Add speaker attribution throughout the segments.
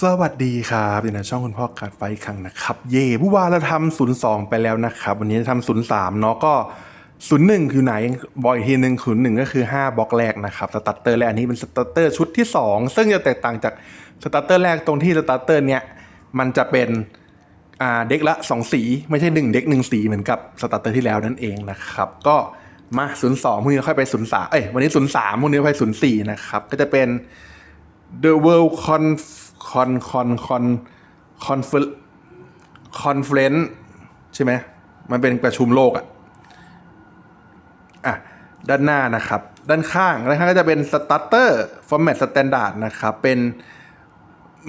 Speaker 1: สวัสดีครับอยู่ในช่องคุณพ่อการไฟอีกครั้งนะครับ เย่ผู้ว่าเราทำศูนย์สองไปแล้วนะครับ วันนี้จะทำศูนย์สามเนาะก็ศูนย์หนึ่งคือไหนบอกอีกทีหนึ่งศูนย์หนึ่งก็คือห้าบล็อกแรกนะครับสตาร์เตอร์แรกอันนี้เป็นสตาร์เตอร์ชุดที่สองซึ่งจะแตกต่างจากสตาร์เตอร์แรกตรงที่สตาร์เตอร์เนี้ยมันจะเป็นอ่าเด็กละสองสีไม่ใช่หนึ่งเด็กหนึ่งสีเหมือนกับสตาร์เตอร์ที่แล้วนั่นเองนะครับ ก็มาศูนย์สองพรุ่งนี้ค่อยไปศูนย์สามเอ้ยวันนี้ศูนย์สามพรุ่งนี้ไปศูนย์สี่นะครับก็จะเป็น The World Con Con Con Con Confer Conference ใช่ไหมมันเป็นประชุมโลกอะอะ ด้านหน้านะครับ ด้านข้างด้านข้างก็จะเป็น Starter Format Standard นะครับ เป็น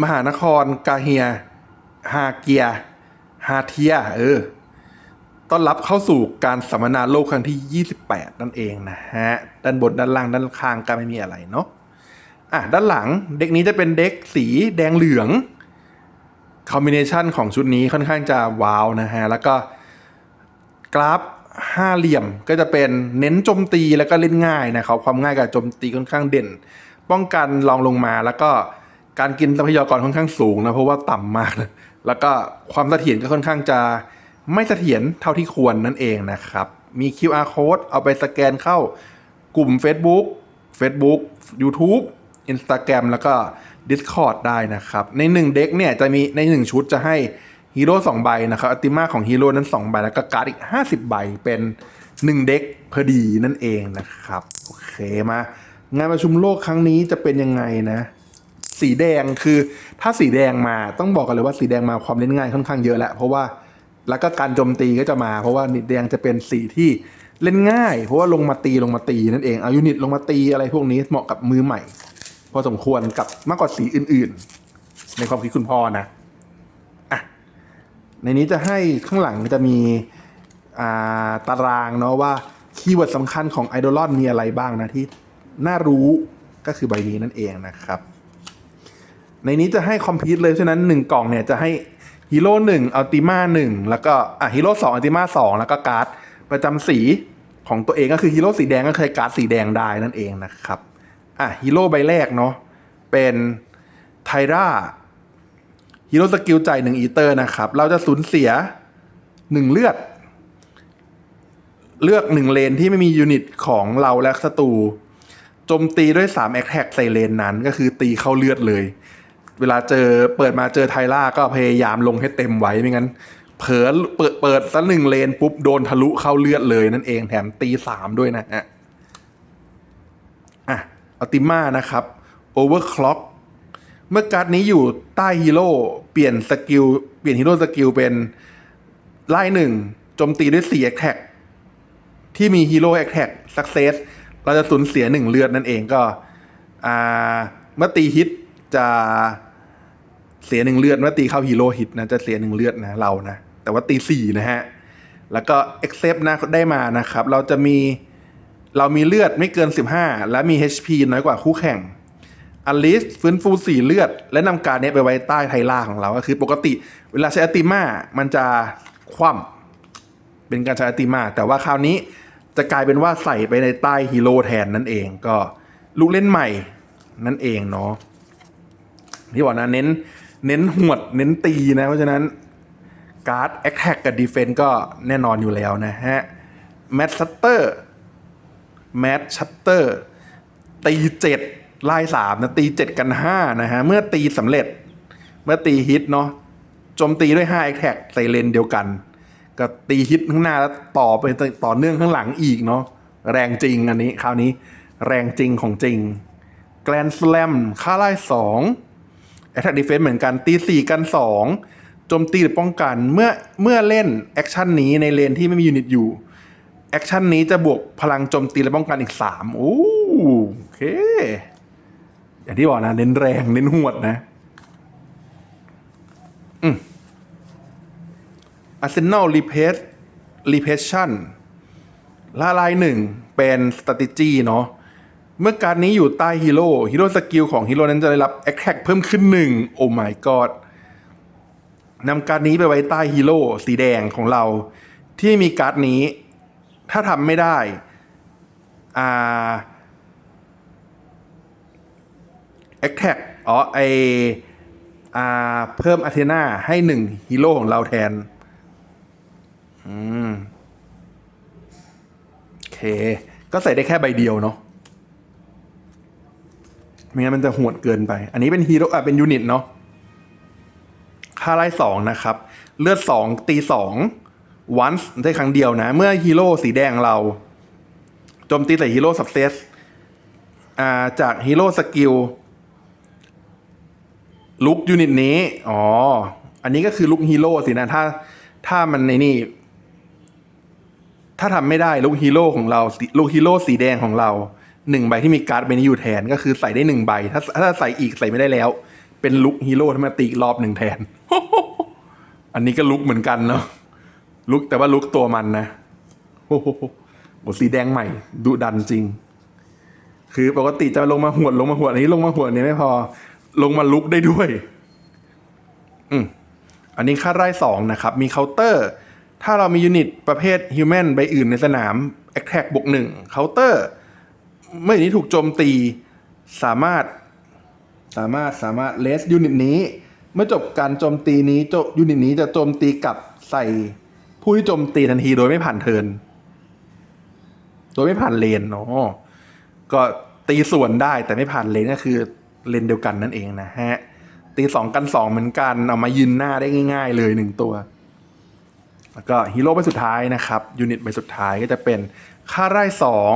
Speaker 1: มหานครกาเฮีย ฮาเกีย ฮาเทีย เออ ต้อนรับเข้าสู่การสัมมนาโลกครั้งที่ 28 นั่นเองนะฮะ ด้านบนด้านล่างด้านข้างก็ไม่มีอะไรเนาะ อะด้านหลังเด็กนี้จะเป็นเด็กสีแดงเหลืองคอมบิเนชันของชุดนี้ค่อนข้างจะว้าวนะฮะ แล้วก็กราฟห้าเหลี่ยมก็จะเป็นเน้นโจมตีแล้วก็เล่นง่ายนะครับ ความง่ายกับโจมตีค่อนข้างเด่น ป้องกันลองลงมาแล้วก็การกินทรัพยากรค่อนข้างสูงนะเพราะว่าต่ำมากนะแล้วก็ความเสถียรก็ค่อนข้างจะไม่เสถียรเท่าที่ควรนั่นเองนะครับ มี QR code เอาไปสแกนเข้ากลุ่ม Facebook Facebook YouTube Instagram แล้วก็ Discord ได้นะครับ ในหนึ่งเด็กเนี่ยจะมีในหนึ่งชุดจะให้ฮีโร่สองใบนะครับอัติมาของฮีโร่นั้น 2 ใบ แล้วก็การ์ดอีก 50 ใบเป็น 1 เด็กพอดีนั่นเองนะครับ โอเคมา งานประชุมโลกครั้งนี้จะเป็นยังไงนะ สีแดงคือถ้าสีแดงมาต้องบอกกันเลยว่าสีแดงมาความเล่นง่ายค่อนข้างเยอะแหละเพราะว่าแล้วก็การโจมตีก็จะมา เพราะว่านิดแดงจะเป็นสีที่เล่นง่าย เพราะว่าลงมาตีลงมาตีนั่นเองเอายูนิตลงมาตีอะไรพวกนี้เหมาะกับมือใหม่ พอสมควรกับมากกว่าสีอื่น ๆ ในความคิดคุณพ่อนะอะในนี้จะให้ข้างหลังจะมีาตารางเนาะว่าคีย์เวิร์ดสำคัญของไอดอลอนมีอะไรบ้างนะที่น่ารู้ก็คือใบนี้นั่นเองนะครับ ในนี้จะให้คอมพิวต์เลยฉะนั้นหนึ่งกล่องเนี่ยจะให้ฮีโร่หนึ่งอัลติมาหนึ่งแล้วก็อะฮีโร่สองอัลติมาสองแล้วก็การ์ดประจำสีของตัวเองก็คือฮีโร่สีแดงก็เคยการ์ดสีแดงได้นั่นเองนะครับ อะฮีโร่ใบแรกเนาะเป็นไทราฮีโร่สกิลจ่ายหนึ่งอีเตอร์นะครับ เราจะสูญเสียหนึ่งเลือด เลือกหนึ่งเลนที่ไม่มียูนิตของเราและศัตรูโจมตีด้วย3แอคแท็กใส่เลนนั้นก็คือตีเข้าเลือดเลย เวลาเจอเปิดมาเจอไทล่าก็พยายามลงให้เต็มไว้ไม่งั้น เผลอเปิดเปิดสักหนึ่งเลนปุ๊บโดนทะลุเข้าเลือดเลยนั่นเองแถมตีสามด้วยนะฮะอะ อัลติมานะครับโอเวอร์คล็อกเมื่อการ์ดนี้อยู่ใต้ฮีโร่เปลี่ยนสกิลเปลี่ยนฮีโร่สกิลเป็นไล่หนึ่งโจมตีด้วยสี่แอคแท็กที่มีฮีโร่แอคแท็กสักเซสเราจะสูญเสียหนึ่งเลือดนั่นเองก็เมื่อตีฮิตจะเสียหนึ่งเลือดเมื่อตีเข้าฮีโร่ฮิตนะจะเสียหนึ่งเลือดนะเรานะ แต่ว่าตีสี่นะฮะ แล้วก็เอ็กเซปนะได้มานะครับ เราจะมี เรามีเลือดไม่เกิน 15 และมี HP น้อยกว่าคู่แข่งอลิสฟื้นฟูสี่เลือด และนำการนี้ไปไว้ใต้ไทล่าของเราก็คือปกติ เวลาใช้อติมามันจะคว่ำเป็นการใช้อติมา แต่ว่าคราวนี้จะกลายเป็นว่าใส่ไปในใต้ฮีโร่แทนนั่นเองก็ลูกเล่นใหม่นั่นเองเนาะที่บอกนะเน้นเน้นหวดเน้นตีนะ เพราะฉะนั้นการ์ดแอคแท็กกับดีเฟนก็แน่นอนอยู่แล้วนะฮะแมทชัตเตอร์ แมทชัตเตอร์ตีเจ็ดไล่สามนะตีเจ็ดกันห้านะฮะ เมื่อตีสำเร็จ เมื่อตีฮิตเนาะโจมตีด้วย5 a อ t แท็กใส่เลนเดียวกัน ก็ตีฮิตข้างหน้าแล้วต่อไปต่อเนื่องข้างหลังอีกเนาะแรงจริงอันนี้ คราวนี้แรงจริงของจริงแกลนสแลมค่าไล่สองแอ t แทกดีเฟนซ์เหมือนกันตีสี่กันสองโจมตีหรือป้องกันเมื่อเมื่อเล่นแอคชั่นนี้ในเลนที่ไม่มียูนิตอยู่ แอคชั่นนี้จะบวกพลังโจมตีและป้องกันอีกสามโอ้โอเค อย่างที่บอกนะ เน้นแรง เน้นหวดนะ Arsenal r e p a s r e p a s s i o n ละลายหนึ่งเป็น strategy เนาะเมื่อการนี้อยู่ใต้ฮีโร่ฮีโร่สกิลของฮีโร่นั้นจะได้รับ attack เพิ่มขึ้นหนึ่งโอ้ my god นำการนี้ไปไว้ใต้ฮีโร่สีแดงของเรา ที่มีการ์ดนี้ ถ้าทำไม่ได้อ่า attack อ๋อไออ่าเพิ่มอาเทนาให้หนึ่งฮีโร่ของเราแทน อืมโอเค ก็ใส่ได้แค่ใบเดียวเนาะไม่งั้นมันจะหวดเกินไป อันนี้เป็นฮีโร่อะเป็นยูนิตเนาะค่าไล่สองนะครับ เลือดสองตีสอง วันส์ได้ครั้งเดียวนะ เมื่อฮีโร่สีแดงเราโจมตีใส่ฮีโร่สับเซสจากฮีโร่สกิลลุกยูนิตนี้ อ๋อ อันนี้ก็คือลุกฮีโร่สินะ ถ้า ถ้ามันในนี่ ถ้าทำไม่ได้ลูกฮีโร่ของเราลูกฮีโร่สีแดงของเราหนึ่งใบที่มีการ์ดใบนี้อยู่แทน ก็คือใส่ได้หนึ่งใบ ถ้าถ้าใส่อีกใส่ไม่ได้แล้ว เป็นลุกฮีโร่ที่มตีรอบหนึ่งแทน อันนี้ก็ลุกเหมือนกันเนาะ ลุกแต่ว่าลุกตัวมันนะโอ้โหสีแดงใหม่ดุดันจริง คือปกติจะลงมาหวดลงมาหวดอันนี้ลงมาหวดนี้ไม่พอ ลงมาลุกได้ด้วย อืมอันนี้ค่าไร่สองนะครับ มีเคาน์เตอร์ ถ้าเรามียูนิตประเภทฮิวแมนใบอื่นในสนามแอคแท็กบวกหนึ่งเคาน์เตอร์เมื่อนี้ถูกโจมตีสามารถสามารถสามารถเลสยูนิตนี้ เมื่อจบการโจมตีนี้โจยูนิตนี้จะโจมตีกลับใส่ ผู้ที่โจมตีทันทีโดยไม่ผ่านเทิน โดยไม่ผ่านเลนเนาะก็ตีส่วนได้แต่ไม่ผ่านเลนก็คือเลนเดียวกันนั่นเองนะฮะ ตีสองกันสองเหมือนกันเอามายืนหน้าได้ง่าย ๆ เลยหนึ่งตัว แล้วก็ฮีโร่ใบสุดท้ายนะครับยูนิตใบสุดท้ายก็จะเป็นค่าไร่สอง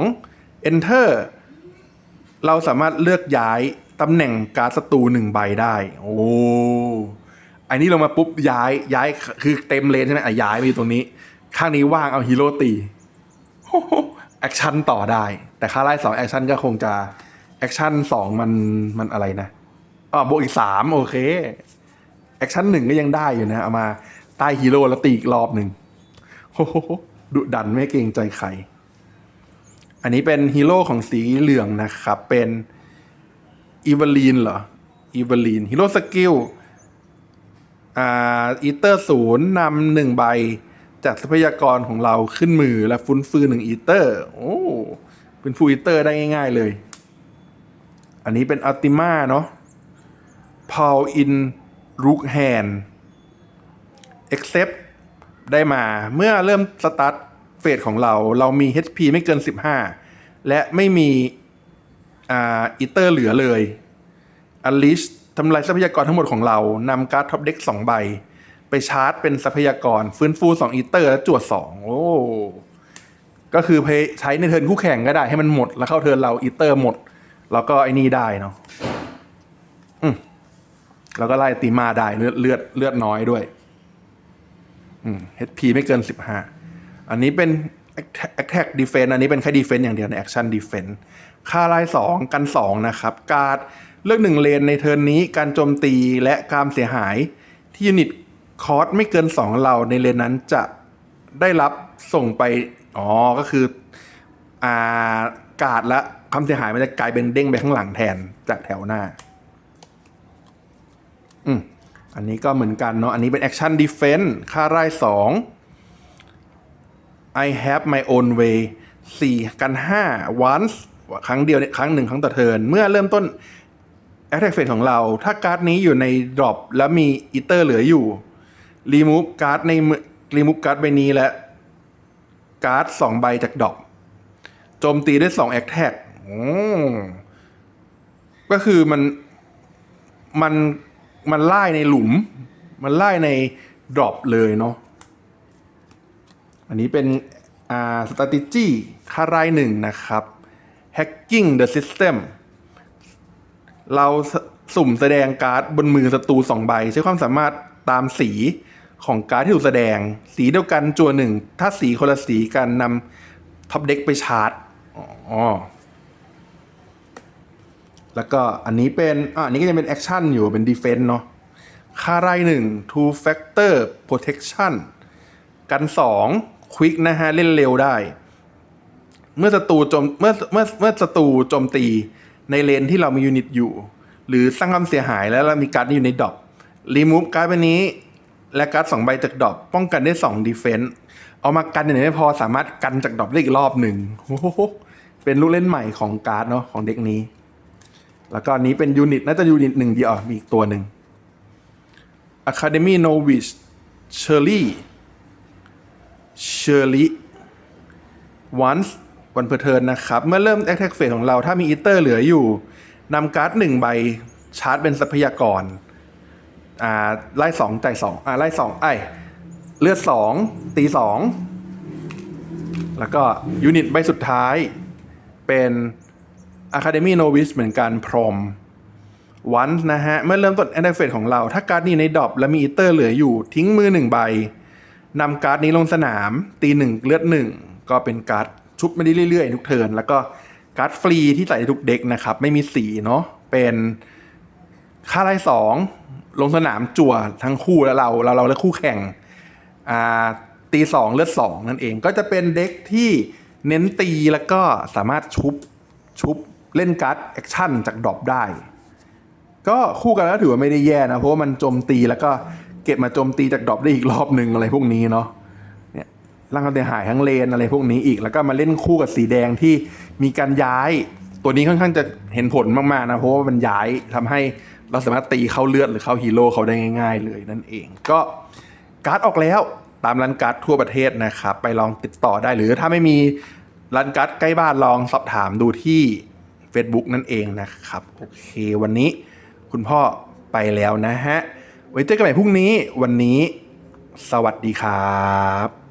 Speaker 1: enter เราสามารถเลือกย้ายตำแหน่งการ์ดศัตรูหนึ่งใบได้ โอ้ อันนี้ลงมาปุ๊บย้ายย้ายคือเต็มเลนใช่ไหมอะย้ายไปอยู่ตรงนี้ ข้างนี้ว่างเอาฮีโร่ตีแอคชั่นต่อได้ แต่ค่าไล่สองแอคชั่นก็คงจะแอคชั่นสองมันมันอะไรนะอ๋อบวกอีกสามโอเคแอคชั่นหนึ่งก็ยังได้อยู่นะ เอามาใต้ฮีโร่แล้วตีอีกรอบหนึ่งโอ้โหดุดันไม่เกรงใจใคร อันนี้เป็นฮีโร่ของสีเหลืองนะครับ เป็นอีเวลีนเหรออีเวลีนฮีโร่สกิล อ่าอีเตอร์ศูนย์นำหนึ่งใบ จากทรัพยากรของเราขึ้นมือและฟุ้นฟืนหนึ่งอีเตอร์ โอ้เป็นฟูอีเตอร์ได้ง่าย ๆเลย อันนี้เป็นอัลติมาเนาะพาวอินรูกแฮน accept ได้มาเมื่อเริ่มสตาร์ทเฟสของเรา เรามี HP ไม่เกิน 15 และไม่มีอ่าอีเตอร์เหลือเลย Unleash ทำลายทรัพยากรทั้งหมดของเรานำการ์ดท็อปเด็ก2ใบ ไปชาร์จเป็นทรัพยากร ฟื้นฟู2อีเตอร์ และจวด2โอ้ก็คือใช้ในเทิร์นคู่แข่งก็ได้ให้มันหมด แล้วเข้าเทิร์นเราอีเตอร์หมด แล้วก็ไอ้นี่ได้เนาะแล้วก็ไล่ตีมาได้เลือดเลือดเลือดน้อยด้วย อืม HP ไม่เกิน15อันนี้เป็น attack defense อันนี้เป็นแค่ defense อย่างเดียวใน action defense ค่าไล่2กัน2นะครับ การ์ด เลือกหนึ่งเลนในเทิร์นนี้การโจมตีและการเสียหายที่ยูนิตคอร์สไม่เกิน 2เราในเลนนั้นจะได้รับส่งไป อ๋อ ก็คืออ่ากาดและความเสียหายมันจะกลายเป็นเด้งไปข้างหลังแทนจากแถวหน้า อืม อันนี้ก็เหมือนกันเนาะ อันนี้เป็น action defense ค่าไร่สอง I have my own way 4 กัน 5 once ครั้งเดียวครั้งหนึ่งครั้งต่อเทิร์นเมื่อเริ่มต้น attack phase ของเรา ถ้าการ์ดนี้อยู่ใน drop แล้วมีอีเตอร์เหลืออยู่ remove การ์ดในมือ remove การ์ดใบนี้และการ์ดสองใบจากดรอปโจมตีด้วย2 attack โอ้ก็คือมันมันมันไล่ในหลุม มันไล่ในดรอปเลยเนาะอันนี้เป็นอ่า strategy ค่าไร่หนึ่งนะครับ hacking the system เราสุ่มแสดงการ์ดบนมือศัตรูสองใบ ใช้ความสามารถตามสีของการ์ดที่ถูกแสดง สีเดียวกันจัวหนึ่งถ้าสีคนละสีกันนำท็อปเด็กไปชาร์จอ๋อแล้วก็อันนี้เป็นอ่าอันนี้ก็จะเป็นแอคชั่นอยู่เป็นดีเฟนต์เนาะค่าไร่หนึ่ง two factor protection กันสองควิกนะฮะ เล่นเร็วได้ เมื่อศัตรูโจมเมื่อเมื่อเมื่อศัตรูโจมตี ในเลนที่เรามียูนิตอยู่ หรือสร้างความเสียหายแล้วเรามีการ์ดอยู่ในดอปรีมูฟการ์ดใบนี้ และการ์ดสองใบจากดอปป้องกันได้สองดีเฟนต์เอามากันอย่างนี้ไม่พอสามารถกันจากดอปได้อีกรอบหนึ่งโอ้โหเป็นลูกเล่นใหม่ของการ์ดเนาะของเด็กนี้ แล้วก็นนี้เป็นยูนิตน่าจะยูนิตหนึ่งเดียวมีอีกตัวหนึ่ง Academy Novice Shirley Shirley once วันเพอร์เทิร์นนะครับ เมื่อเริ่ม attack phase ของเราถ้ามีอีเตอร์เหลืออยู่นำการ์ดหนึ่งใบชาร์จเป็นทรัพยากรอ่าไล่สองจ่ายสองอ่าไล่สองไอเลือดสองตีสองแล้วก็ยูนิตใบสุดท้ายเป็น Academy Novice เหมือนกันพรมวันนะฮะ เมื่อเริ่มต้นแอนด์เฟสของเรา ถ้าการ์ดนี้ในดรอปและมีอีเตอร์เหลืออยู่ทิ้งมือหนึ่งใบนำการ์ดนี้ลงสนาม ตีหนึ่งเลือดหนึ่งก็เป็นการ์ด ชุบมาได้เรื่อยๆ ทุกเทิร์นแล้วก็การ์ดฟรีที่ใส่ในทุกเด็กนะครับ ไม่มีสีเนาะเป็นค่าไล่สองลงสนามจั่วทั้งคู่แล้วเราเราเราและคู่แข่งอ่าตีสองเลือดสองนั่นเองก็จะเป็นเด็กที่เน้นตีแล้วก็สามารถชุบชุบเล่นการ์ดแอคชั่นจากดรอปได้ ก็คู่กันแล้วถือว่าไม่ได้แย่นะ เพราะว่ามันโจมตีแล้วก็เก็บมาโจมตีจากดรอปได้อีกรอบหนึ่งอะไรพวกนี้เนาะ ร่างกายเสียหายทั้งเลนอะไรพวกนี้อีก แล้วก็มาเล่นคู่กับสีแดงที่มีการย้าย ตัวนี้ค่อนข้างจะเห็นผลมากๆนะเพราะว่ามันย้ายทำให้เราสามารถตีเข้าเลือดหรือเข้าฮีโร่เขาได้ง่าย ๆ เลยนั่นเอง ก็การ์ดออกแล้วตามร้านการ์ดทั่วประเทศนะครับไปลองติดต่อได้หรือถ้าไม่มีร้านการ์ดใกล้บ้านลองสอบถามดูที่ Facebook นั่นเองนะครับ โอเควันนี้คุณพ่อไปแล้วนะฮะ ไว้เจอกันใหม่พรุ่งนี้วันนี้ สวัสดีครับ